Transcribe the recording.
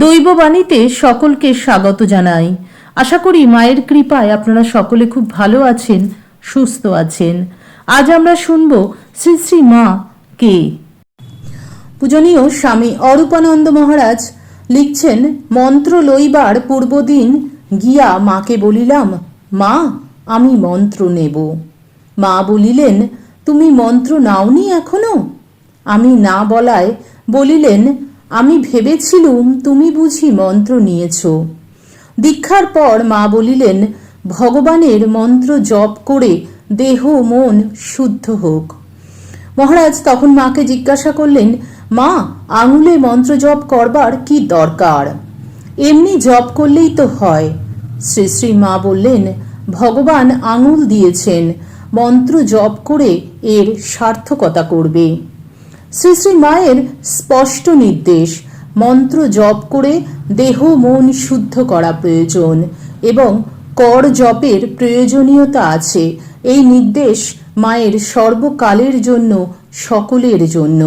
দৈববাণীতে সকলকে স্বাগত জানাই। আশা করি মায়ের কৃপায় আপনারা সকলে খুব ভালো আছেন, সুস্থ আছেন। আজ আমরা শুনব শ্রী শ্রী মা কে। পূজনীয় স্বামী অরূপানন্দ মহারাজ লিখছেন, মন্ত্র লইবার পূর্বদিন গিয়া মাকে বলিলাম, মা, আমি মন্ত্র নেব মা বলিলেন, তুমি মন্ত্র নাওনি এখনও আমি না বলায় বলিলেন আমি ভেবেছিলুম তুমি বুঝি মন্ত্র নিয়েছ। দীক্ষার পর মা বলিলেন, ভগবানের মন্ত্র জপ করে দেহ মন শুদ্ধ হোক। মহারাজ তখন মাকে জিজ্ঞাসা করলেন, মা, আঙুলে মন্ত্র জপ করবার কি দরকার? এমনি জপ করলেই তো হয়। শ্রী শ্রী মা বললেন, ভগবান আঙুল দিয়েছেন, মন্ত্র জপ করে এর সার্থকতা করবে। শ্রী শ্রী মায়ের স্পষ্ট নির্দেশ, মন্ত্র জপ করে দেহ মন শুদ্ধ করা প্রয়োজন এবং কর জপের প্রয়োজনীয়তা আছে। এই নির্দেশ মায়ের সর্বকালের জন্য, সকলের জন্য।